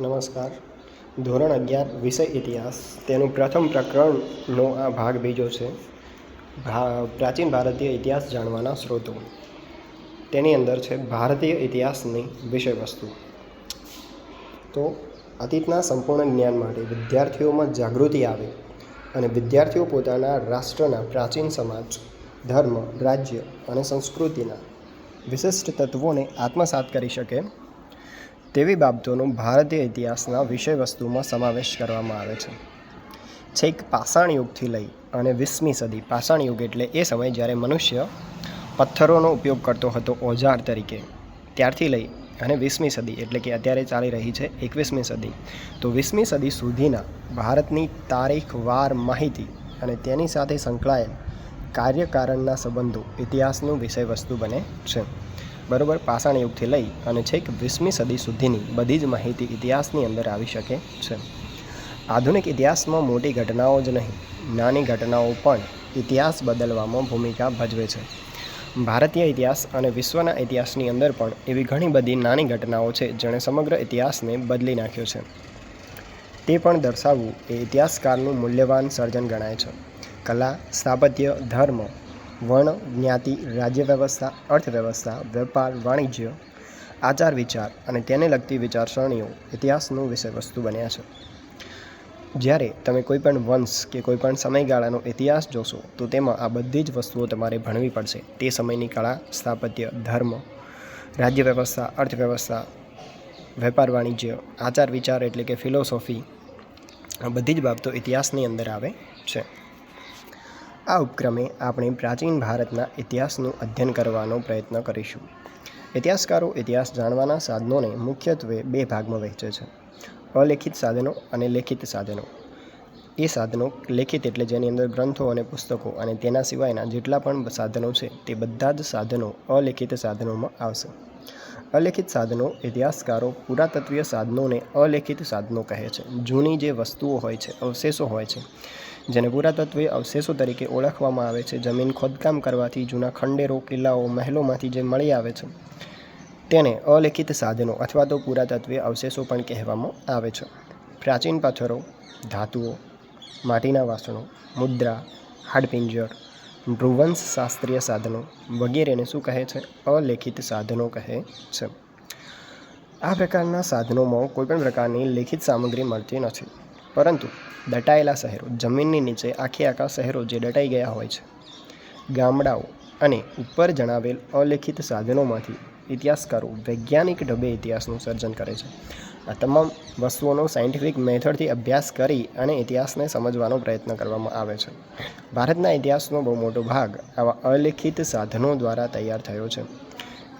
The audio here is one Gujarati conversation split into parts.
નમસ્કાર. ધોરણ અગિયાર, વિષય ઇતિહાસ. તેનું પ્રથમ પ્રકરણનો આ ભાગ બીજો છે. પ્રાચીન ભારતીય ઇતિહાસ જાણવાના સ્ત્રોતો. તેની અંદર છે ભારતીય ઇતિહાસની વિષયવસ્તુ. તો અતીતના સંપૂર્ણ જ્ઞાન માટે વિદ્યાર્થીઓમાં જાગૃતિ આવે અને વિદ્યાર્થીઓ પોતાના રાષ્ટ્રના પ્રાચીન સમાજ, ધર્મ, રાજ્ય અને સંસ્કૃતિના વિશિષ્ટ તત્વોને આત્મસાત કરી શકે તેવી બાબતોનો ભારતીય ઇતિહાસના વિષયવસ્તુમાં સમાવેશ કરવામાં આવે છે. છેક પાષાણ યુગથી લઈ અને વીસમી સદી પાષાણ યુગ એટલે એ સમય જ્યારે મનુષ્ય પથ્થરોનો ઉપયોગ કરતો હતો ઓજાર તરીકે. ત્યારથી લઈ અને વીસમી સદી એટલે કે અત્યારે ચાલી રહી છે એકવીસમી સદી. તો વીસમી સદી સુધીના ભારતની તારીખ, વાર, માહિતી અને તેની સાથે સંકળાયેલ કાર્યકારણના સંબંધો ઇતિહાસનું વિષયવસ્તુ બને છે. બરોબર? પાષાણ યુગથી લઈ અને છેક વીસમી સદી સુધીની બધી જ માહિતી ઇતિહાસની અંદર આવી શકે છે. આધુનિક ઇતિહાસમાં મોટી ઘટનાઓ જ નહીં, નાની ઘટનાઓ પણ ઇતિહાસ બદલવામાં ભૂમિકા ભજવે છે. ભારતીય ઇતિહાસ અને વિશ્વના ઇતિહાસની અંદર પણ એવી ઘણી બધી નાની ઘટનાઓ છે જેણે સમગ્ર ઇતિહાસને બદલી નાખ્યો છે. તે પણ દર્શાવવું એ ઇતિહાસકારનું મૂલ્યવાન સર્જન ગણાય છે. કલા, સ્થાપત્ય, ધર્મ વર્ણ જ્ઞાતિ રાજ્ય વ્યવસ્થા અર્થવ્યવસ્થા, વેપાર, વાણિજ્ય, આચાર, વિચાર અને તેને લગતી વિચારસરણીઓ ઇતિહાસનું વિષયવસ્તુ બન્યા છે. જ્યારે તમે કોઈપણ વંશ કે કોઈપણ સમયગાળાનો ઇતિહાસ જોશો, તો તેમાં આ બધી જ વસ્તુઓ તમારે ભણવી પડશે. તે સમયની કળા, સ્થાપત્ય, ધર્મ રાજ્ય વ્યવસ્થા અર્થવ્યવસ્થા, વેપાર, વાણિજ્ય, આચાર, વિચાર એટલે કે ફિલોસોફી, આ બધી જ બાબતો ઇતિહાસની અંદર આવે છે. આ ઉપક્રમે આપણે પ્રાચીન ભારતના ઇતિહાસનું અધ્યયન કરવાનો પ્રયત્ન કરીશું. ઇતિહાસકારો ઇતિહાસ જાણવાના સાધનોને મુખ્યત્વે બે ભાગમાં વહેંચે છે. અલેખિત સાધનો અને લેખિત સાધનો. એ સાધનો લેખિત એટલે જેની અંદર ગ્રંથો અને પુસ્તકો અને તેના સિવાયના જેટલા પણ સાધનો છે તે બધા જ સાધનો અલેખિત સાધનોમાં આવશે. અલેખિત સાધનો ઇતિહાસકારો પુરાતત્વીય સાધનોને અલેખિત સાધનો કહે છે. જૂની જે વસ્તુઓ હોય છે, અવશેષો હોય છે, જેને પુરાતત્વીય અવશેષો તરીકે ઓળખવામાં આવે છે, જમીન ખોદકામ કરવાથી જૂના ખંડેરો, કિલ્લાઓ, મહેલોમાંથી જે મળી આવે છે, તેને અલેખિત સાધનો અથવા તો પુરાતત્વીય અવશેષો પણ કહેવામાં આવે છે. પ્રાચીન પથ્થરો, ધાતુઓ, માટીના વાસણો, મુદ્રા, હાડપિંજર ભ્રુવંશ શાસ્ત્રીય સાધનો વગેરેને શું કહે છે? અલેખિત સાધનો કહે છે। આ પ્રકારના સાધનોમાં કોઈપણ પ્રકારની લેખિત સામગ્રી મળતી નથી, પરંતુ દટાયેલા શહેરો, જમીનની નીચે આખે આખા શહેરો જે દટાઈ ગયા હોય છે, ગામડાઓ અને ઉપર જણાવેલ અલેખિત સાધનોમાંથી ઇતિહાસકારો વૈજ્ઞાનિક ઢબે ઇતિહાસનું સર્જન કરે છે। આ તમામ વસ્તુઓનો સાયન્ટિફિક મેથડથી અભ્યાસ કરી અને ઇતિહાસને સમજવાનો પ્રયત્ન કરવામાં આવે છે. ભારતના ઇતિહાસનો બહુ મોટો ભાગ આવા અલેખિત સાધનો દ્વારા તૈયાર થયો છે.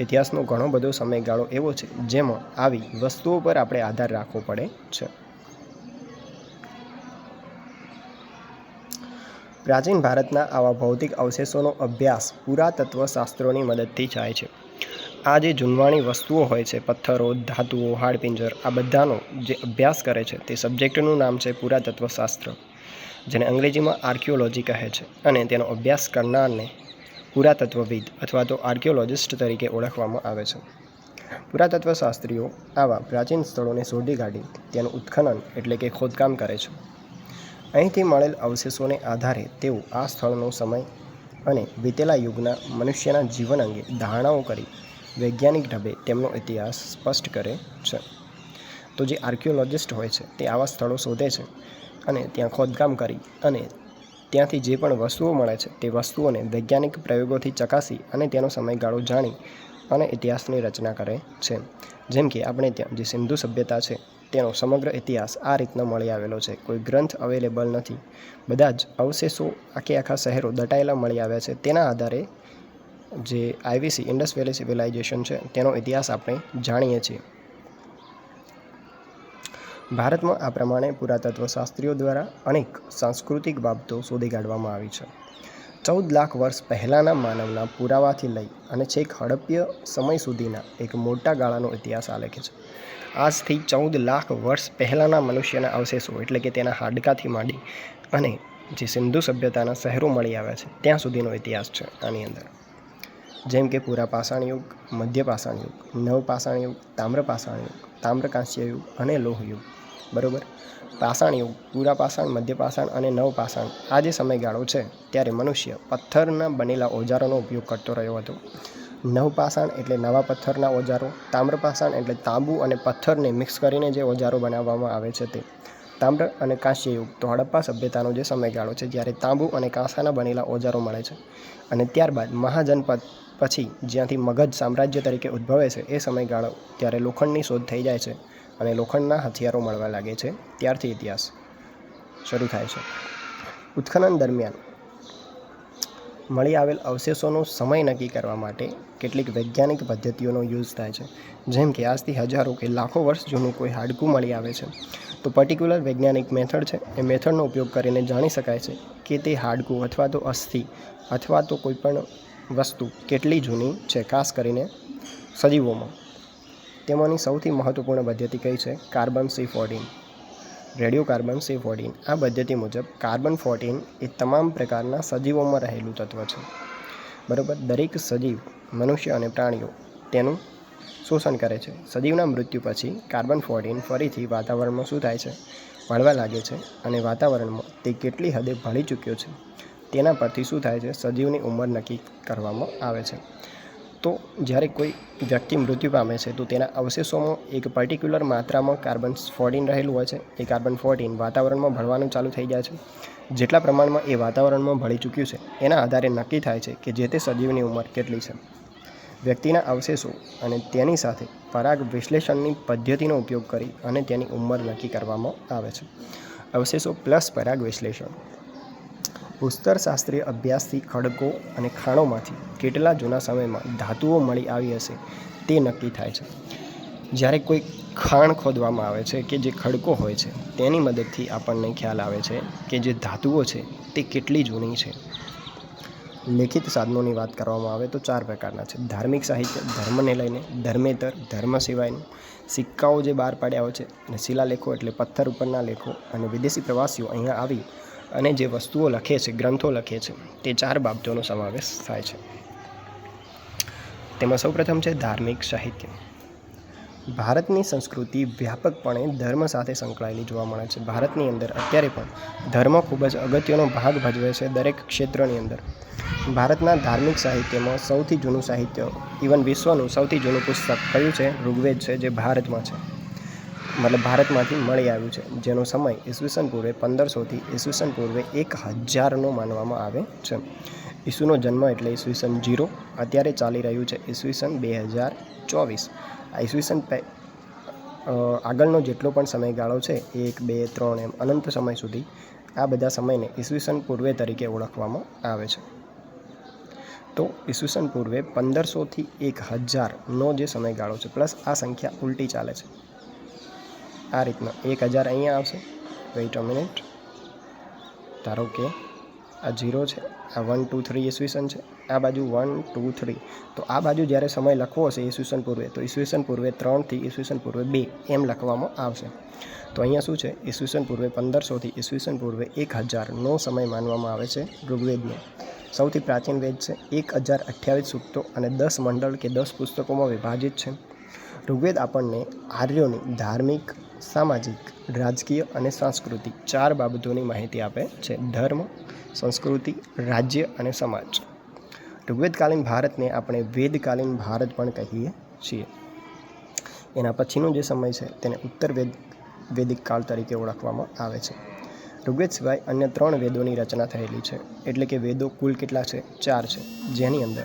ઇતિહાસનો ઘણો બધો સમયગાળો એવો છે, જેમાં આવી વસ્તુઓ પર આપણે આધાર રાખવો પડે છે. પ્રાચીન ભારતના આવા ભૌતિક અવશેષોનો અભ્યાસ પુરાતત્વ શાસ્ત્રોની મદદથી થાય છે. આ જે જૂનવાણી વસ્તુઓ હોય છે, પથ્થરો, ધાતુઓ, હાડપિંજર, આ બધાનો જે અભ્યાસ કરે છે, તે સબ્જેક્ટનું નામ છે પુરાતત્વશાસ્ત્ર, જેને અંગ્રેજીમાં આર્કિયોલોજી કહે છે. અને તેનો અભ્યાસ કરનારને પુરાતત્વવિદ અથવા તો આર્કિયોલોજિસ્ટ તરીકે ઓળખવામાં આવે છે. પુરાતત્વશાસ્ત્રીઓ આવા પ્રાચીન સ્થળોને શોધી કાઢી તેનું ઉત્ખનન એટલે કે ખોદકામ કરે છે. અહીંથી મળેલ અવશેષોને આધારે તેઓ આ સ્થળનો સમય અને વીતેલા યુગના મનુષ્યના જીવન અંગે ધારણાઓ કરી વૈજ્ઞાનિક ઢબે તેમનો ઇતિહાસ સ્પષ્ટ કરે છે. તો જે આર્કિયોલોજિસ્ટ હોય છે, તે આવા સ્થળો શોધે છે અને ત્યાં ખોદકામ કરી અને ત્યાંથી જે પણ વસ્તુઓ મળે છે, તે વસ્તુઓને વૈજ્ઞાનિક પ્રયોગોથી ચકાસી અને તેનો સમયગાળો જાણી અને ઇતિહાસની રચના કરે છે. જેમ કે આપણે ત્યાં જે સિંધુ સભ્યતા છે, તેનો સમગ્ર ઇતિહાસ આ રીતનો મળી આવેલો છે. કોઈ ગ્રંથ અવેલેબલ નથી. બધા જ અવશેષો આખે આખા શહેરો દટાયેલા મળી આવ્યા છે. તેના આધારે જે આઈવીસી ઇન્ડસ વેલી સિવિલાઇઝેશન છે, તેનો ઇતિહાસ આપણે જાણીએ છીએ. ભારતમાં આ પ્રમાણે પુરાતત્વ શાસ્ત્રીઓ દ્વારા અનેક સાંસ્કૃતિક બાબતો શોધી કાઢવામાં આવી છે. ચૌદ લાખ વર્ષ પહેલાંના માનવના પુરાવાથી લઈ અને છેક હડપ્ય સમય સુધીના એક મોટા ગાળાનો ઇતિહાસ આલેખે છે. આજથી ચૌદ લાખ વર્ષ પહેલાંના મનુષ્યના અવશેષો એટલે કે તેના હાડકાથી માંડી અને જે સિંધુ સભ્યતાના શહેરો મળી આવ્યા છે, ત્યાં સુધીનો ઇતિહાસ છે આની અંદર. જેમ કે પૂરા પાષાણ યુગ, મધ્ય યુગ, નવ યુગ, તામ્ર પાષાણ યુગ, તામ્રકાંસ્ય યુગ અને લોહ યુગ. બરાબર? પાષાણ યુગ, પૂરા પાષાણ, મધ્ય પાષાણ અને નવ પાષાણ આ જે સમયગાળો છે ત્યારે મનુષ્ય પથ્થરના બનેલા ઓજારોનો ઉપયોગ કરતો રહ્યો હતો. નવપાષાણ એટલે નવા પથ્થરના ઓજારો તામ્રપાષાણ એટલે તાંબુ અને પથ્થરને મિક્સ કરીને જે ઓજારો બનાવવામાં આવે છે તે. તામ્ર અને કાંસ્ય યુગ તો હડપ્પા સભ્યતાનો જે સમયગાળો છે જ્યારે તાંબુ અને કાંસાના બનેલા ઓજારો મળે છે. અને ત્યારબાદ મહાજનપદ પછી જ્યાંથી મગધ સામ્રાજ્ય તરીકે ઉદ્ભવે છે, એ સમયગાળો ત્યારે લોખંડની શોધ થઈ જાય છે અને લોખંડના હથિયારો મળવા લાગે છે, ત્યારથી ઇતિહાસ શરૂ થાય છે. ઉત્ખનન દરમિયાન મળી આવેલ અવશેષોનો સમય નક્કી કરવા માટે કેટલીક વૈજ્ઞાનિક પદ્ધતિઓનો યુઝ થાય છે, જેમ કે આજથી હજારો કે લાખો વર્ષ જૂનું કોઈ હાડકું મળી આવે છે. તો પર્ટિક્યુલર વૈજ્ઞાનિક મેથડ છે, એ મેથડનો ઉપયોગ કરીને જાણી શકાય છે કે તે હાડકું અથવા તો અસ્થિ અથવા તો કોઈ પણ વસ્તુ કેટલી જૂની છે, ખાસ કરીને સજીવોમાં. તેમાંની સૌથી મહત્ત્વપૂર્ણ પદ્ધતિ કઈ છે? Carbon C fourteen. Radio carbon C fourteen. આ પદ્ધતિ મુજબ કાર્બન ફોર્ટીન એ તમામ પ્રકારના સજીવોમાં રહેલું તત્વ છે. બરાબર? દરેક સજીવ, મનુષ્ય અને પ્રાણીઓ તેનું શોષણ કરે છે. સજીવના મૃત્યુ પછી કાર્બન ફોર્ટીન ફરીથી વાતાવરણમાં શું થાય છે? ભળવા લાગે છે અને વાતાવરણમાં તે કેટલી હદે ભળી ચૂક્યો છે? તેના પરથી શું થાય છે? સજીવની ઉંમર નક્કી કરવામાં આવે છે. તો જ્યારે કોઈ વ્યક્તિ મૃત્યુ પામે છે, તો તેના અવશેષોમાં એક પર્ટિક્યુલર માત્રામાં કાર્બન ફોર્ટીન રહેલું હોય છે. એ કાર્બન ફોર્ટીન વાતાવરણમાં ભળવાનું ચાલુ થઈ જાય છે. જેટલા પ્રમાણમાં એ વાતાવરણમાં ભળી ચૂક્યું છે, એના આધારે નક્કી થાય છે કે જે તે સજીવની ઉંમર કેટલી છે. વ્યક્તિના અવશેષો અને તેની સાથે પરાગ વિશ્લેષણની પદ્ધતિનો ઉપયોગ કરી અને તેની ઉંમર નક્કી કરવામાં આવે છે. અવશેષો પ્લસ પરાગ વિશ્લેષણ. ભૂસ્તરશાસ્ત્રીય અભ્યાસથી ખડકો અને ખાણોમાંથી કેટલા જૂના સમયમાં ધાતુઓ મળી આવી હશે તે નક્કી થાય છે. જ્યારે કોઈ ખાણ ખોદવામાં આવે છે કે જે ખડકો હોય છે, તેની મદદથી આપણને ખ્યાલ આવે છે કે જે ધાતુઓ છે તે કેટલી જૂની છે. લેખિત સાધનોની વાત કરવામાં આવે તો ચાર પ્રકારના છે. ધાર્મિક સાહિત્ય, ધર્મને લઈને, ધર્મેતર, ધર્મ સિવાયનું સિક્કાઓ જે બહાર પાડ્યા હોય છે અને શિલાલેખો એટલે પથ્થર ઉપરના લેખો અને વિદેશી પ્રવાસીઓ અહીંયા આવી અને જે વસ્તુઓ લખે છે, ગ્રંથો લખે છે, તે ચાર બાબતોનો સમાવેશ થાય છે. તેમાં સૌપ્રથમ છે ધાર્મિક સાહિત્ય. ભારતની સંસ્કૃતિ વ્યાપકપણે ધર્મ સાથે સંકળાયેલી જોવા મળે છે. ભારતની અંદર અત્યારે પણ ધર્મ ખૂબ જ અગત્યનો ભાગ ભજવે છે દરેક ક્ષેત્રની અંદર. ભારતના ધાર્મિક સાહિત્યમાં સૌથી જૂનું સાહિત્ય ઇવન વિશ્વનું સૌથી જૂનું પુસ્તક કયું છે? ઋગ્વેદ છે જે ભારતમાં છે. મતલબ ભારતમાંથી મળી આવ્યું છે. જેનો સમય ઈસવીસન પૂર્વે પંદરસોથી ઈસવીસન પૂર્વે એક હજારનો માનવામાં આવે છે. ઈસુનો જન્મ એટલે ઈસવીસન જીરો અત્યારે ચાલી રહ્યું છે. ઈસવીસન બે હજાર ચોવીસ. આ ઈસવીસન આગળનો જેટલો પણ સમયગાળો છે, એક, બે, ત્રણ એમ અનંત સમય સુધી આ બધા સમયને ઈસવીસન પૂર્વે તરીકે ઓળખવામાં આવે છે. તો ઈસવીસન પૂર્વે પંદરસોથી એક હજારનો જે સમયગાળો છે, પ્લસ આ સંખ્યા ઉલટી ચાલે છે. આ રીતના એક હજાર અહીંયા આવશે. વેઇટ અ મિનિટ ધારો કે આ ઝીરો છે, આ વન ટુ થ્રી ઈસવીસન છે, આ બાજુ વન ટુ થ્રી તો આ બાજુ જ્યારે સમય લખવો હશે ઈસવીસન પૂર્વે, તો ઈસવીસન પૂર્વે ત્રણથી ઈસવીસન પૂર્વે બે એમ લખવામાં આવશે. તો અહીંયા શું છે? ઈસવીસન પૂર્વે પંદરસોથી ઈસવીસન પૂર્વે એક હજારનો સમય માનવામાં આવે છે ઋગ્વેદનો. સૌથી પ્રાચીન વેદ છે, એક હજાર અઠ્યાવીસ સૂક્તો અને દસ મંડળ કે દસ પુસ્તકોમાં વિભાજિત છે. ઋગ્વેદ આપણને આર્યોની ધાર્મિક સામાજિક, રાજકીય અને સાંસ્કૃતિક ચાર બાબતોની માહિતી આપે છે. ધર્મ, સંસ્કૃતિ, રાજ્ય અને સમાજ. ઋગ્વેદકાલીન ભારતને આપણે વેદકાલીન ભારત પણ કહીએ છીએ. એના પછીનો જે સમય છે તેને ઉત્તર વેદ, વેદિક કાળ તરીકે ઓળખવામાં આવે છે. ઋગ્વેદ સિવાય અન્ય ત્રણ વેદોની રચના થયેલી છે. એટલે કે વેદો કુલ કેટલા છે? ચાર છે. જેની અંદર